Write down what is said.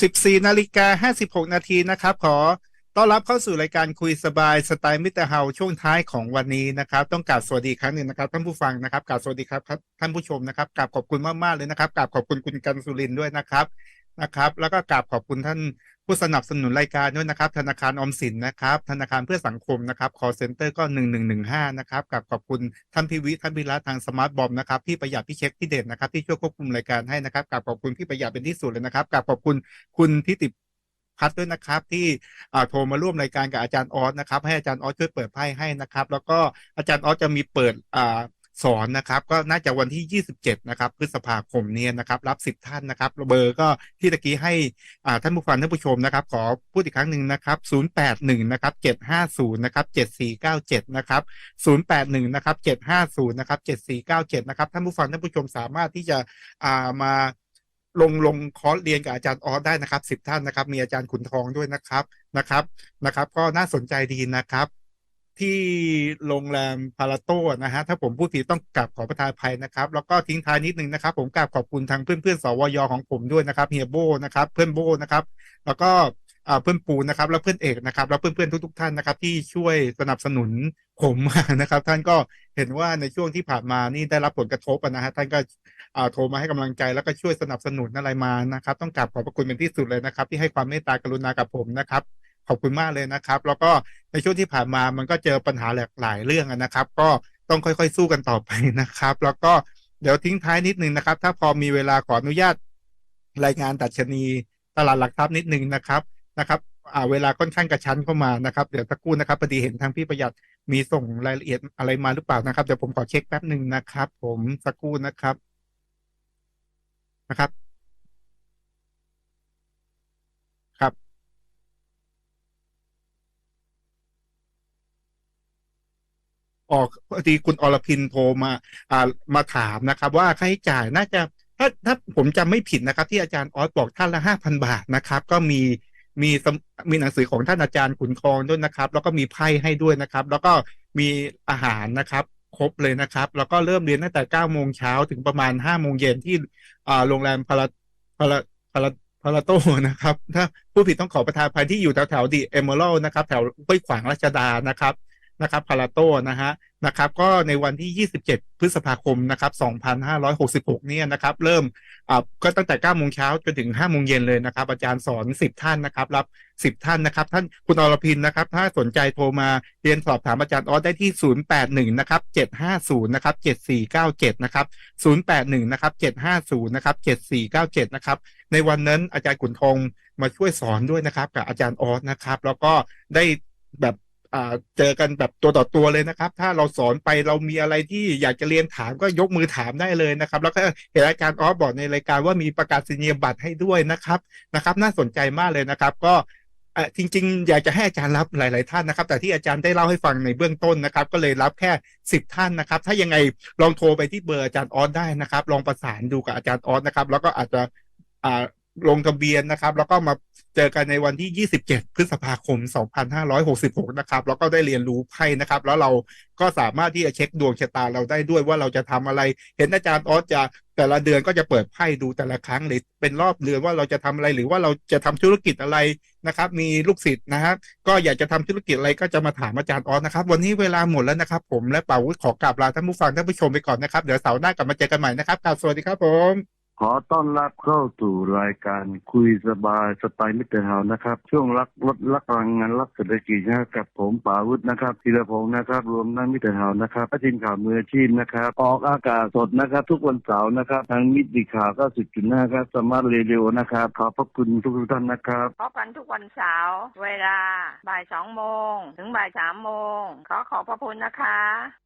14 นาฬิกา 56 นาทีนะครับ ขอต้อนรับเข้าสู่รายการคุยสบายสไตล์มิตรเฮาช่วงท้ายของวันนี้นะครับ ต้องกราบสวัสดีครั้งหนึ่งนะครับท่านผู้ฟังนะครับกราบสวัสดีครับท่านผู้ชมนะครับกราบขอบคุณมากๆเลยนะครับกราบขอบคุณคุณกันสุรินด้วยนะครับนะครับ แล้วก็กราบขอบคุณท่าน ผู้สนับสนุนรายการด้วยนะครับ ธนาคารออมสินนะครับ ธนาคารเพื่อสังคมนะครับ call center ก็หนึ่งหนึ่งหนึ่งห้านะครับกับขอบคุณท่านพิวิท่านพิรัตทางสมาร์ทบอมนะครับพี่ประหยัดพี่เช็คพี่เด่นนะครับที่ช่วยควบคุมรายการให้นะครับกับขอบคุณพี่ประหยัดเป็นที่สุดเลยนะครับกับขอบคุณคุณทิติพัฒน์ด้วยนะครับที่โทรมาร่วมรายการกับอาจารย์ออสนะครับให้อาจารย์ออสช่วยเปิดไพ่ให้นะครับ แล้วก็อาจารย์ออสจะมีเปิดอ่า สอนนะครับ ก็น่าจะวันที่ 27 นะครับพฤษภาคมนี้นะครับ รับ 10 ท่านนะครับเบอร์ก็ที่ตะกี้ให้ท่านผู้ฟังท่านผู้ชมนะครับ ขอพูดอีกครั้งหนึ่งนะครับ081นะครับ750นะครับ7497นะครับ081นะครับ750นะครับ7497นะครับท่านผู้ฟังท่านผู้ชมสามารถที่จะามาลงลงคอร์สเรียนกับอาจารย์ออสได้นะครับ10ท่านนะครับ มีอาจารย์ขุนทองด้วยนะครับนะครับนะครับ ก็น่าสนใจดีนะครับ ที่โรงแรมพาราโต้นะฮะ ถ้าผมพูดผิดต้องกราบขอประทานภัยนะครับ แล้วก็ทิ้งท้ายนิดนึงนะครับ ผมกราบขอบคุณทางเพื่อนเพื่อนๆสวยของผมด้วยนะครับเฮียโบนะครับ เพื่อนโบนะครับ แล้วก็อ่าเพื่อนปูนะครับ แล้วเพื่อนเอกนะครับ แล้วเพื่อนเพื่อนๆทุก ๆ ท่านนะครับ ที่ช่วยสนับสนุนผมนะครับ ท่านก็เห็นว่าในช่วงที่ผ่านมานี่ได้รับผลกระทบนะฮะท่านก็อ่าโทรมาให้กำลังใจแล้วก็ช่วยสนับสนุนอะไรมานะครับ ต้องกราบขอบพระคุณเป็นที่สุดเลยนะครับ ที่ให้ความเมตตากรุณากับผมนะครับ ขอบคุณมากเลยนะครับ แล้วก็ในช่วงที่ผ่านมามันก็เจอปัญหาหลากหลายเรื่องนะครับ ก็ต้องค่อยๆ สู้กันต่อไปนะครับ แล้วก็เดี๋ยวทิ้งท้ายนิดนึงนะครับ ถ้าพอมีเวลาขออนุญาตรายงานดัดชนีตลาดหลักทรัพย์นิดนึงนะครับนะครับอ่าเวลาค่อนข้างกระชั้นเข้ามานะครับเดี๋ยวสักครู่นะครับพอดีเห็นทางพี่ประหยัดมีส่งรายละเอียดอะไรมาหรือเปล่านะครับเดี๋ยวผมขอเช็คแป๊บหนึ่งนะครับ ผมสักครู่นะครับนะครับ ออกพอดีคุณอรพินโทรมาอ่ามาถามนะครับ ว่าค่าใช้จ่ายน่าจะถ้าถ้าผมจำไม่ผิดนะครับ ที่อาจารย์ออสบอกท่านละห้าพันบาทนะครับ ก็มีมีมีหนังสือของท่านอาจารย์ขุนทองด้วยนะครับ แล้วก็มีไพ่ให้ด้วยนะครับ แล้วก็มีอาหารนะครับ ครบเลยนะครับ แล้วก็เริ่มเรียนตั้งแต่เก้าโมงเช้าถึงประมาณห้าโมงเย็นที่โรงแรมพาราพาราพาราพาราโตนะครับ ถ้าผู้ผิดต้องขอประทานภัยที่อยู่แถวแถวดีเอเมอรัลนะครับ แถวห้วยขวางรัชดานะครับ นะครับพาราโตนะฮะนะครับก็ในวันที่ 27 พฤษภาคมนะครับ2566 เนี่ยนะครับ เริ่มอ่าก็ตั้งแต่9โมงเช้าจนถึง5โมงเย็นเลยนะครับ อาจารย์สอน 10 ท่านนะครับ รับ 10 ท่านนะครับ ท่านคุณอรพินนะครับ ถ้าสนใจโทรมาเรียนสอบถามอาจารย์ออสได้ที่ 081 นะครับ 750 นะครับ 7497 นะครับ 081 นะครับ 750 นะครับ 7497 นะครับ ในวันนั้นอาจารย์ขุนทองมาช่วยสอนด้วยนะครับ กับอาจารย์ออสนะครับ แล้วก็ได้แบบ เจอกันแบบตัวต่อตัวเลยนะครับ ถ้าเราสอนไปเรามีอะไรที่อยากจะเรียนถามก็ยกมือถามได้เลยนะครับ แล้วก็เห็นอาจารออสบอกในรายการว่ามีประกาศนียบัตรให้ด้วยนะครับนะครับ น่าสนใจมากเลยนะครับ ก็จริง ๆ อยากจะให้อาจารย์รับหลาย ๆ ท่านนะครับ แต่ที่อาจารย์ได้เล่าให้ฟังในเบื้องต้นนะครับ ก็เลยรับแค่สิบท่านนะครับ ถ้ายังไงลองโทรไปที่เบอร์อาจารย์ออสได้นะครับ ลองประสานดูกับอาจารย์ออสนะครับ แล้วก็อาจจะ ลงทะเบียนนะครับ แล้วก็มาเจอกันในวันที่ 27 พฤษภาคม 2566 นะครับ แล้วก็ได้เรียนรู้ไพ่นะครับ แล้วเราก็สามารถที่จะเช็คดวงชะตาเราได้ด้วยว่าเราจะทำอะไร เห็นอาจารย์ออสจะแต่ละเดือนก็จะเปิดไพ่ดูแต่ละครั้งเลยเป็นรอบเดือนว่าเราจะทำอะไรหรือว่าเราจะทำธุรกิจอะไรนะครับ มีลูกศิษย์นะฮะก็อยากจะทำธุรกิจอะไรก็จะมาถามอาจารย์ออสนะครับ วันนี้เวลาหมดแล้วนะครับ ผมและเป่าวขอกราบลาท่านผู้ฟังท่านผู้ชมไปก่อนนะครับ เดี๋ยวเสาร์หน้ากลับมาเจอกันใหม่นะครับกราบสวัสดีครับผม ขอต้อนรับเข้าสู่รายการคุยสบายสไตล์มิตรเฮานะครับ ช่วงรักลดรักพลังงานรักเศรษฐกิจนะครับกับผมป่าวุฒินะครับธีรพงศ์นะครับ รวมทั้งมิตรเฮานะครับทีมข่าวมืออาชีพนะครับ ออกอากาศสดนะครับ ทุกวันเสาร์นะครับ ทางมิติข่าว90.5ครับสมาร์ทเรดิโอนะครับขอบพระคุณทุกท่านนะครับพบกันทุกวันเสาร์เวลาบ่ายสองโมงถึงบ่ายสามโมงขอขอบพระคุณนะคะ